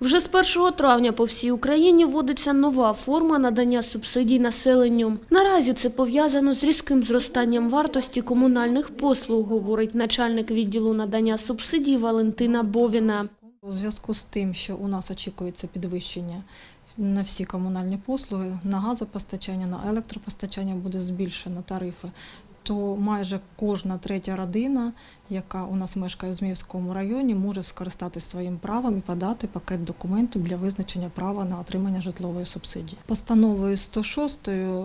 Вже з 1 травня по всій Україні вводиться нова форма надання субсидій населенню. Наразі це пов'язано з різким зростанням вартості комунальних послуг, говорить начальник відділу надання субсидій Валентина Бовіна. У зв'язку з тим, що у нас очікується підвищення на всі комунальні послуги, на газопостачання, на електропостачання буде збільшено тарифи, то майже кожна третя родина, яка у нас мешкає в Зміївському районі, може скористатися своїм правом і подати пакет документів для визначення права на отримання житлової субсидії. Постановою 106 е,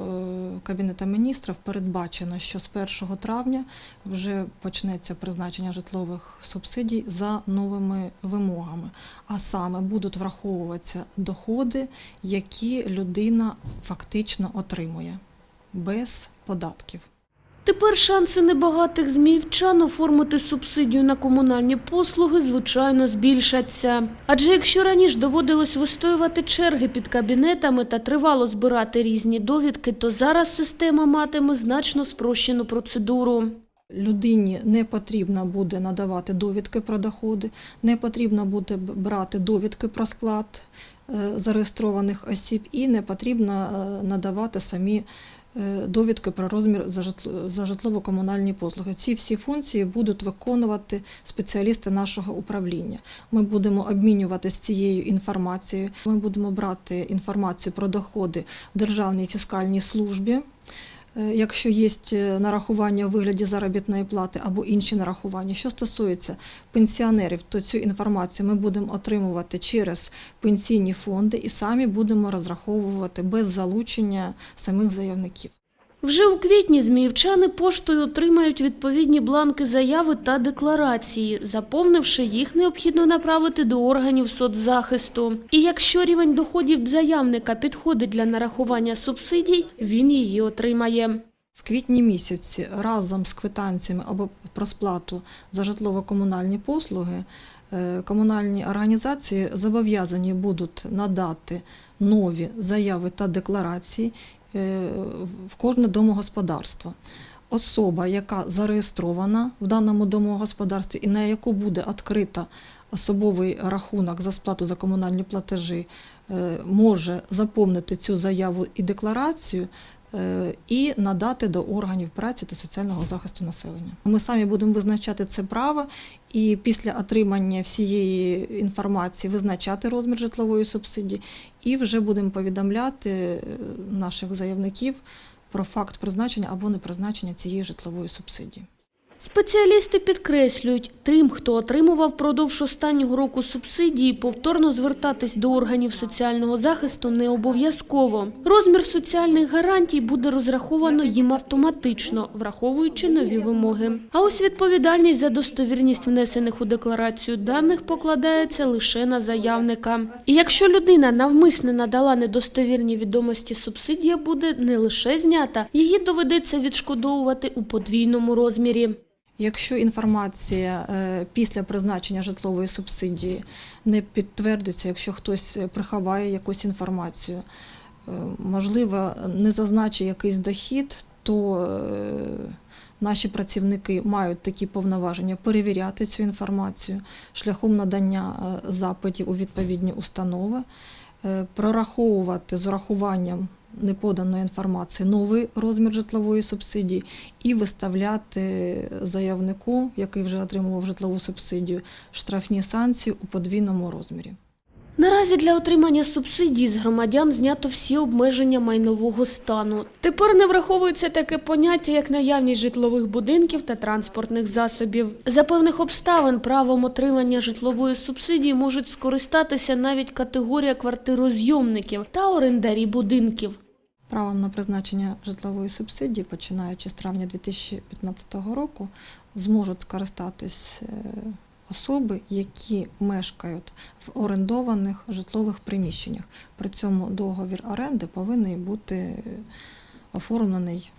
Кабінету міністрів передбачено, що з 1 травня вже почнеться призначення житлових субсидій за новими вимогами, а саме будуть враховуватися доходи, які людина фактично отримує без податків. Тепер шанси небагатих зміївчан оформити субсидію на комунальні послуги, звичайно, збільшаться. Адже якщо раніше доводилось вистоювати черги під кабінетами та тривало збирати різні довідки, то зараз система матиме значно спрощену процедуру. Людині не потрібно буде надавати довідки про доходи, не потрібно буде брати довідки про склад е, зареєстрованих осіб і не потрібно е, надавати самі довідки про розмір за житлово-комунальні послуги. Ці всі функції будуть виконувати спеціалісти нашого управління. Ми будемо обмінюватися цією інформацією. Ми будемо брати інформацію про доходи в Державній фіскальній службі. Е, Якщо є е, нарахування у вигляді заробітної плати або інші нарахування, що стосується пенсіонерів, то цю інформацію ми будемо отримувати через пенсійні фонди і самі будемо розраховувати без залучення самих заявників. Вже у квітні зміївчани поштою отримають відповідні бланки заяви та декларації. Заповнивши їх, необхідно направити до органів соцзахисту. І якщо рівень доходів заявника підходить для нарахування субсидій, він її отримає. В квітні місяці разом з квитанціями або про сплату за житлово-комунальні послуги е, комунальні організації зобов'язані будуть надати нові заяви та декларації в кожне домогосподарство. Особа, яка зареєстрована в даному домогосподарстві і на яку буде відкрита особовий рахунок за сплату за комунальні платежі, е, може заповнити цю заяву і декларацію е, і надати до органів праці та соціального захисту населення. Ми самі будемо визначати це право і після отримання всієї інформації визначати розмір житлової субсидії, і вже будемо повідомляти е, наших заявників про факт призначення або непризначення цієї житлової субсидії. Спеціалісти підкреслюють, тим, хто отримував впродовж останнього року субсидії, повторно звертатись до органів соціального захисту не обов'язково. Розмір соціальних гарантій буде розраховано їм автоматично, враховуючи нові вимоги. А ось відповідальність за достовірність внесених у декларацію даних покладається лише на заявника. І якщо людина навмисне надала недостовірні відомості, субсидія буде не лише знята, її доведеться відшкодовувати у подвійному розмірі. Якщо інформація е, після призначення житлової субсидії не підтвердиться, якщо хтось приховає якусь інформацію, е, можливо, не зазначить якийсь дохід, то е, наші працівники мають такі повноваження перевіряти цю інформацію шляхом надання е, запитів у відповідні установи, е, прораховувати з урахуванням неподаної інформації новий розмір житлової субсидії і виставляти заявнику, який вже отримував житлову субсидію, штрафні санкції у подвійному розмірі. Наразі для отримання субсидій з громадян знято всі обмеження майнового стану. Тепер не враховується таке поняття, як наявність житлових будинків та транспортних засобів. За певних обставин правом отримання житлової субсидії можуть скористатися навіть категорія квартирозйомників та орендарі будинків. Правом на призначення житлової субсидії, починаючи з травня 2015 року, зможуть скористатись е, особи, які мешкають в орендованих житлових приміщеннях. При цьому договір оренди повинен бути оформлений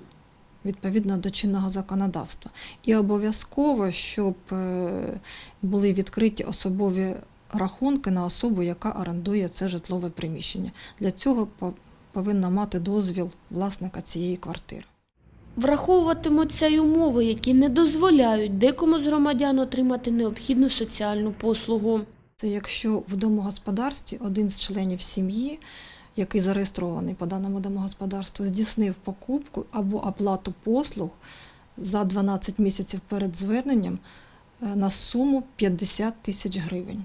відповідно до чинного законодавства. І обов'язково, щоб е, були відкриті особові рахунки на особу, яка орендує це житлове приміщення. Для цього повинна мати дозвіл власника цієї квартири. Враховуватимуться й умови, які не дозволяють декому з громадян отримати необхідну соціальну послугу. Це якщо в домогосподарстві один з членів сім'ї, який зареєстрований по даному домогосподарству, здійснив покупку або оплату послуг за 12 місяців перед зверненням е, на суму 50 тисяч гривень.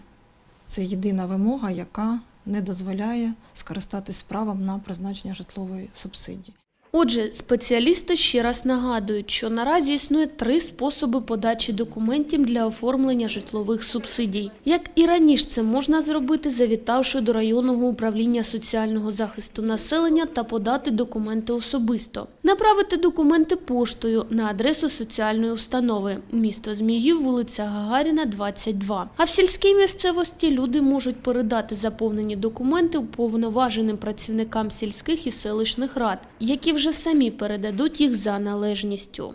Це єдина вимога, яка не дозволяє скористатись правом на призначення житлової субсидії. Отже, спеціалісти ще раз нагадують, що наразі існує три способи подачі документів для оформлення житлових субсидій. Як і раніше це можна зробити, завітавши до районного управління соціального захисту населення та подати документи особисто. Направити документи поштою на адресу соціальної установи місто Зміїв, вулиця Гагаріна, 22. А в сільській місцевості люди можуть передати заповнені документи уповноваженим працівникам сільських і селищних рад, які вже самі передадуть їх за належністю.